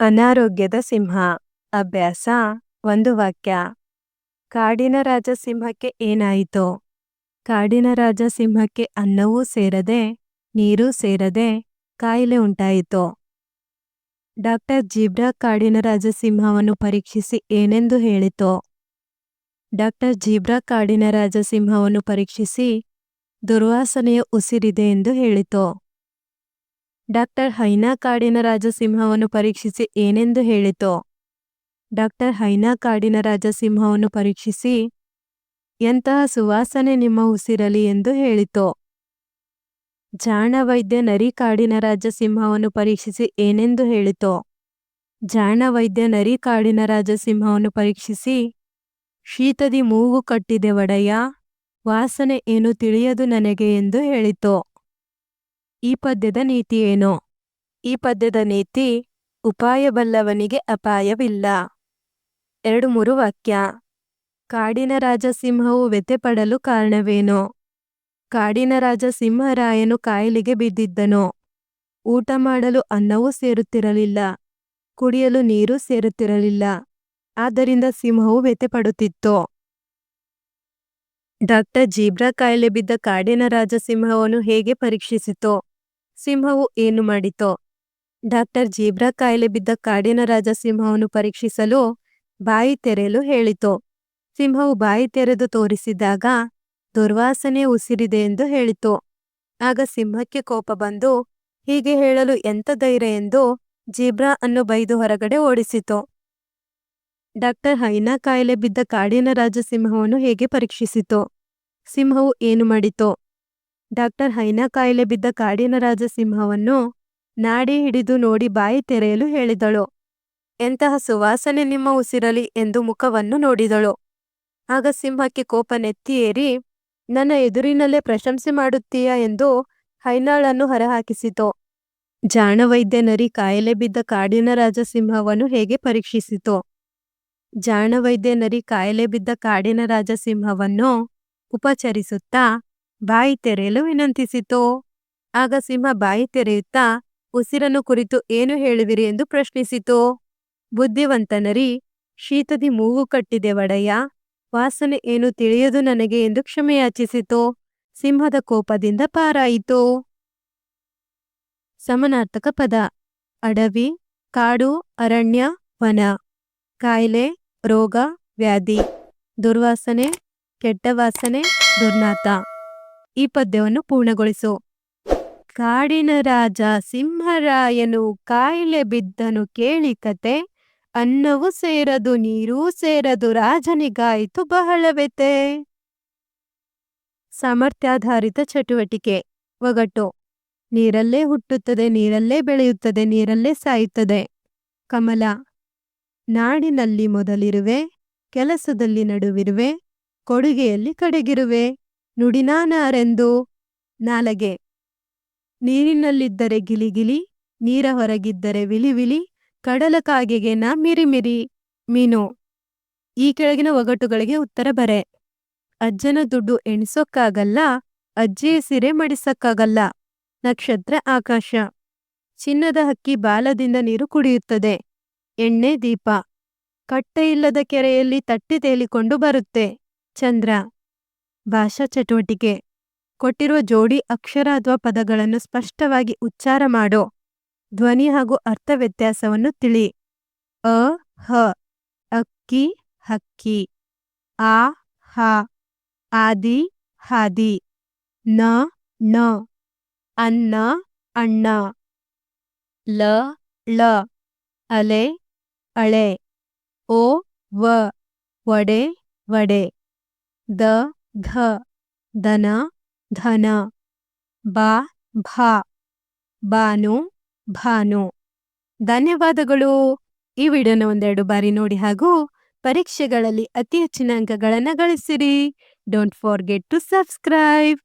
ಅನಾರೋಗ್ಯದ ಸಿಂಹ. ಅಭ್ಯಾಸ. ಒಂದು ವಾಕ್ಯ. ಕಾಡಿನ ರಾಜ ಸಿಂಹಕ್ಕೆ ಏನಾಯಿತು? ಕಾಡಿನ ರಾಜ ಸಿಂಹಕ್ಕೆ ಅನ್ನವೂ ಸೇರದೆ, ನೀರೂ ಸೇರದೆ ಕಾಯಿಲೆ ಉಂಟಾಯಿತು. ಡಾಕ್ಟರ್ ಜೀಬ್ರಾ ಕಾಡಿನ ರಾಜ ಸಿಂಹವನ್ನು ಪರೀಕ್ಷಿಸಿ ಏನೆಂದು ಹೇಳಿತು? ಡಾಕ್ಟರ್ ಜೀಬ್ರಾ ಕಾಡಿನ ರಾಜ ಸಿಂಹವನ್ನು ಪರೀಕ್ಷಿಸಿ ದುರ್ವಾಸನೆಯ ಉಸಿರಿದೆ ಎಂದು ಹೇಳಿತು. ಡಾಕ್ಟರ್ ಹೈನಾ ಕಾಡಿನ ರಾಜ ಸಿಂಹವನ್ನು ಪರೀಕ್ಷಿಸಿ ಏನೆಂದು ಹೇಳಿತು? ಡಾಕ್ಟರ್ ಹೈನಾ ಕಾಡಿನ ರಾಜ ಸಿಂಹವನ್ನು ಪರೀಕ್ಷಿಸಿ ಎಂತಹ ಸುವಾಸನೆ ನಿಮ್ಮ ಉಸಿರಲಿ ಎಂದು ಹೇಳಿತು? ಜಾಣ ವೈದ್ಯ ನರಿ ಕಾಡಿನ ರಾಜ ಸಿಂಹವನ್ನು ಪರೀಕ್ಷಿಸಿ ಏನೆಂದು ಹೇಳಿತು? ಜಾಣ ವೈದ್ಯ ನರಿ ಕಾಡಿನ ರಾಜ ಸಿಂಹವನ್ನು ಪರೀಕ್ಷಿಸಿ ಶೀತದಿ ಮೂಗು ಕಟ್ಟಿದೆ ಒಡೆಯ, ವಾಸನೆ ಏನು ತಿಳಿಯದು ನನಗೆ ಎಂದು ಹೇಳಿತು? ಈ ಪದ್ಯದ ನೀತಿ ಏನು? ಈ ಪದ್ಯದ ನೀತಿ ಉಪಾಯ ಬಲ್ಲವನಿಗೆ ಅಪಾಯವಿಲ್ಲ. ಎರಡು ಮೂರು ವಾಕ್ಯ. ಕಾಡಿನ ರಾಜ ಸಿಂಹವು ಕಾರಣವೇನು? ಕಾಡಿನ ರಾಜ ಸಿಂಹರಾಯನು ಕಾಯಿಲೆಗೆ ಬಿದ್ದಿದ್ದನು. ಊಟ ಮಾಡಲು ಅನ್ನವೂ ಸೇರುತ್ತಿರಲಿಲ್ಲ. ಕುಡಿಯಲು ನೀರೂ ಸೇರುತ್ತಿರಲಿಲ್ಲ. ಆದ್ದರಿಂದ ಸಿಂಹವು ವ್ಯಥೆಪಡುತ್ತಿತ್ತು. ಡಾಕ್ಟರ್ ಜೀಬ್ರಾ ಕಾಯಿಲೆ ಬಿದ್ದ ಕಾಡಿನ ರಾಜ ಸಿಂಹವನ್ನು ಹೇಗೆ ಪರೀಕ್ಷಿಸಿತು? ಸಿಂಹವು ಏನು ಮಾಡಿತೋ? ಡಾಕ್ಟರ್ ಜೀಬ್ರಾ ಕಾಯಿಲೆ ಬಿದ್ದ ಕಾಡಿನ ರಾಜ ಸಿಂಹವನ್ನು ಪರೀಕ್ಷಿಸಲು ಬಾಯಿ ತೆರೆಯಲು ಹೇಳಿತು? ಸಿಂಹವು ಬಾಯಿ ತೆರೆದು ತೋರಿಸಿದಾಗ ದುರ್ವಾಸನೆ ಉಸಿರಿದೆ ಎಂದು ಹೇಳಿತು? ಆಗ ಸಿಂಹಕ್ಕೆ ಕೋಪ ಬಂದು ಹೀಗೆ ಹೇಳಲು ಎಂತ ಧೈರ್ಯ ಎಂದು ಜೀಬ್ರಾ ಅನ್ನು ಬೈದು ಹೊರಗಡೆ ಓಡಿಸಿತು? ಡಾಕ್ಟರ್ ಹೈನಾ ಕಾಯಿಲೆ ಬಿದ್ದ ಕಾಡಿನ ರಾಜ ಸಿಂಹವನ್ನು ಹೇಗೆ ಪರೀಕ್ಷಿಸಿತು? ಸಿಂಹವು ಏನು ಮಾಡಿತು? ಡಾಕ್ಟರ್ ಹೈನಾ ಕಾಯಿಲೆ ಬಿದ್ದ ಕಾಡಿನ ರಾಜ ಸಿಂಹವನ್ನು ನಾಡಿ ಹಿಡಿದು ನೋಡಿ ಬಾಯಿ ತೆರೆಯಲು ಹೇಳಿದಳು. ಎಂತಹ ಸುವಾಸನೆ ನಿಮ್ಮ ಉಸಿರಲಿ ಎಂದು ಮುಖವನ್ನು ನೋಡಿದಳು. ಆಗ ಸಿಂಹಕ್ಕೆ ಕೋಪ ನೆತ್ತಿ ಏರಿ, ನನ್ನ ಎದುರಿನಲ್ಲೇ ಪ್ರಶಂಸೆ ಮಾಡುತ್ತೀಯಾ ಎಂದು ಹೈನಾಳನ್ನು ಹೊರಹಾಕಿಸಿತು. ಜಾಣವೈದ್ಯ ನರಿ ಕಾಯಿಲೆ ಬಿದ್ದ ಕಾಡಿನ ರಾಜ ಸಿಂಹವನ್ನು ಹೇಗೆ ಪರೀಕ್ಷಿಸಿತು? ಜಾಣವೈದ್ಯ ನರಿ ಕಾಯಿಲೆ ಬಿದ್ದ ಕಾಡಿನ ರಾಜ ಸಿಂಹವನ್ನು ಉಪಚರಿಸುತ್ತಾ ಬಾಯಿ ತೆರೆಯಲು ವಿನಂತಿಸಿತು. ಆಗ ಸಿಂಹ ಬಾಯಿ ತೆರೆಯುತ್ತಾ, ಉಸಿರನ್ನು ಕುರಿತು ಏನು ಹೇಳುವಿರಿ ಎಂದು ಪ್ರಶ್ನಿಸಿತು. ಬುದ್ಧಿವಂತನರಿ, ಶೀತದಿ ಮೂಗು ಕಟ್ಟಿದೆ ಒಡೆಯ, ವಾಸನೆ ಏನು ತಿಳಿಯದು ನನಗೆ ಎಂದು ಕ್ಷಮೆಯಾಚಿಸಿತು. ಸಿಂಹದ ಕೋಪದಿಂದ ಪಾರಾಯಿತು. ಸಮನಾರ್ಥಕ ಪದ, ಅಡವಿ, ಕಾಡು, ಅರಣ್ಯ, ವನ, ಕಾಯಿಲೆ, ರೋಗ, ವ್ಯಾಧಿ, ದುರ್ವಾಸನೆ, ಕೆಟ್ಟ ವಾಸನೆ ದುರ್ನಾತ ಈ ಪದ್ಯವನ್ನು ಪೂರ್ಣಗೊಳಿಸು. ಕಾಡಿನ ರಾಜ ಸಿಂಹರಾಯನು ಕಾಯಿಲೆ ಬಿದ್ದನು ಕೇಳಿ ಕತೆ, ಅನ್ನವೂ ಸೇರದು, ನೀರೂ ಸೇರದು, ರಾಜನಿಗಾಯಿತು ಬಹಳ ವ್ಯತೆ ಸಾಮರ್ಥ್ಯಾಧಾರಿತ ಚಟುವಟಿಕೆ, ಒಗಟು. ನೀರಲ್ಲೇ ಹುಟ್ಟುತ್ತದೆ, ನೀರಲ್ಲೇ ಬೆಳೆಯುತ್ತದೆ, ನೀರಲ್ಲೇ ಸಾಯುತ್ತದೆ. ಕಮಲ. ನಾಡಿನಲ್ಲಿ ಮೊದಲಿರುವೆ, ಕೆಲಸದಲ್ಲಿ ನಡುವಿರುವೆ, ಕೊಡುಗೆಯಲ್ಲಿ ಕಡೆಗಿರುವೆ. ನುಡಿನಾನಾರೆಂದು ನಾಲಗೆ. ನೀರಿನಲ್ಲಿದ್ದರೆ ಗಿಲಿಗಿಲಿ, ನೀರ ಹೊರಗಿದ್ದರೆ ವಿಲಿವಿಲಿ, ಕಡಲ ಕಾಗೆಗೆ ನಾ ಮಿರಿಮಿರಿ, ಮೀನು. ಈ ಕೆಳಗಿನ ಒಗಟುಗಳಿಗೆ ಉತ್ತರ ಬರೆ. ಅಜ್ಜನ ದುಡ್ಡು ಎಣಿಸೋಕ್ಕಾಗಲ್ಲ, ಅಜ್ಜಿಯ ಸಿರೆ ಮಡಿಸಕ್ಕಾಗಲ್ಲ. ನಕ್ಷತ್ರ ಆಕಾಶ. ಚಿನ್ನದ ಹಕ್ಕಿ ಬಾಲದಿಂದ ನೀರು ಕುಡಿಯುತ್ತದೆ. ಎಣ್ಣೆ ದೀಪ. ಕಟ್ಟೆ ಇಲ್ಲದ ಕೆರೆಯಲ್ಲಿ ತಟ್ಟಿ ತೇಲಿಕೊಂಡು ಬರುತ್ತೆ. ಚಂದ್ರ. ಭಾಷಾ ಚಟುವಟಿಕೆ ಕೊಟ್ಟಿರುವ ಜೋಡಿ, ಅಕ್ಷರ ಅಥವಾ ಪದಗಳನ್ನು ಸ್ಪಷ್ಟವಾಗಿ ಉಚ್ಚಾರ ಮಾಡೋ. ಧ್ವನಿ ಹಾಗೂ ಅರ್ಥ ವ್ಯತ್ಯಾಸವನ್ನು ತಿಳಿ. ಅ, ಹ, ಅಕ್ಕಿ, ಹಕ್ಕಿ. ಆ, ಹ, ಆದಿ, ಹಾದಿ. ನ ನ. ಅನ್ನ, ಅಣ್ಣ. ಲ, ಳ. ಅಲೆ, ಅಳೆ. ಓ, ವ. ವಡೆ ವಡೆ. ದ ಘ ದನ ಧನ ಬಾ ಭಾ, ಬಾನು, ಭಾನು. ಧನ್ಯವಾದಗಳು. ಈ ವಿಡಿಯೋನ ಒಂದೆರಡು ಬಾರಿ ನೋಡಿ ಹಾಗೂ ಪರೀಕ್ಷೆಗಳಲ್ಲಿ ಅತಿ ಹೆಚ್ಚಿನ ಅಂಕಗಳನ್ನು ಗಳಿಸಿರಿ. Don't forget to subscribe